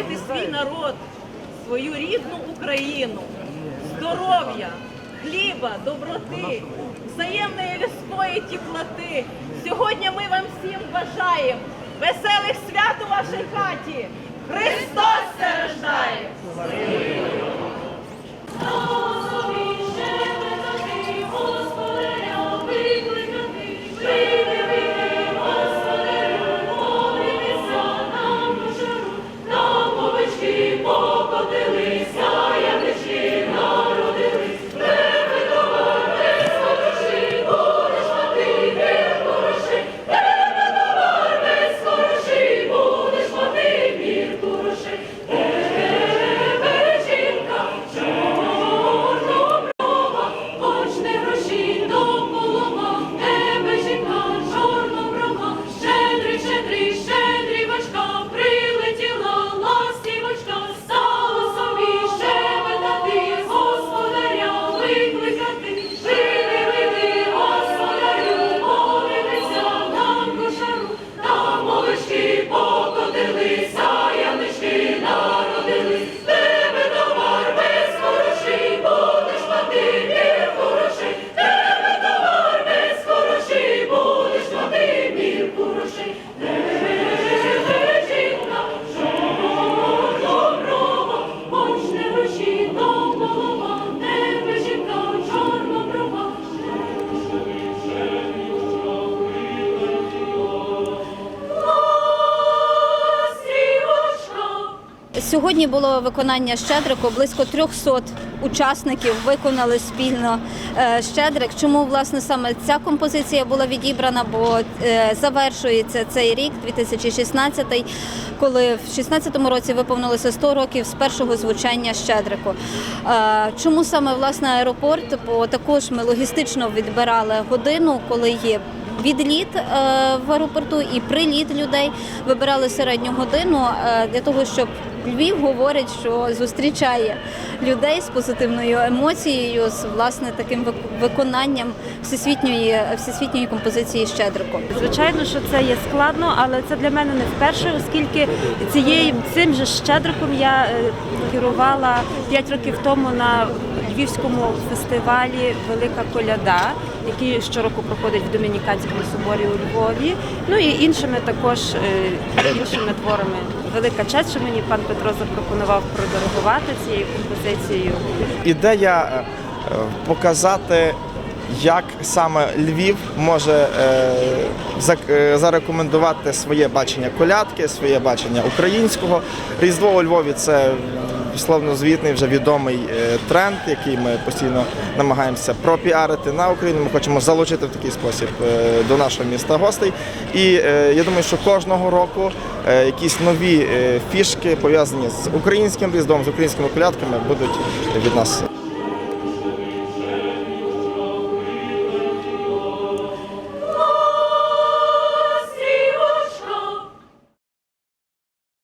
Кохайте свій народ, свою рідну Україну, здоров'я, хліба, доброти, взаємної людської теплоти. Сьогодні ми вам всім бажаємо веселих свят у вашій хаті. Христос рождає! Сьогодні було виконання щедрику. Близько 300 учасників виконали спільно е, щедрик. Чому власне саме ця композиція була відібрана? Бо е, завершується цей рік, 2016, коли в 16-му році виповнилося 100 років з першого звучання щедрику. Е, Чому саме власне аеропорт? Бо також ми логістично відбирали годину, коли є відліт в аеропорту і приліт людей. Вибирали середню годину для того, щоб Львів говорить, що зустрічає людей з позитивною емоцією, з власне таким виконанням всесвітньої всесвітньої композиції Щедрику. Звичайно, що це є складно, але це для мене не вперше, оскільки цією цим же щедриком я е, керувала 5 років тому на львівському фестивалі Велика Коляда, який щороку проходить в Домініканському соборі у Львові. Ну і іншими також е, іншими творами. Велика честь, що мені пан Петро запропонував продиригувати цією композицією. ідея е, показати, як саме Львів може е, е, зарекомендувати своє бачення колядки, своє бачення українського. Різдво у Львові це славнозвітний, вже відомий е, тренд, який ми постійно намагаємося пропіарити на Україну. Ми хочемо залучити в такий спосіб е, до нашого міста гостей. І е, я думаю, що кожного року якісь нові фішки пов'язані з українським різдвом, з українськими колядками будуть від нас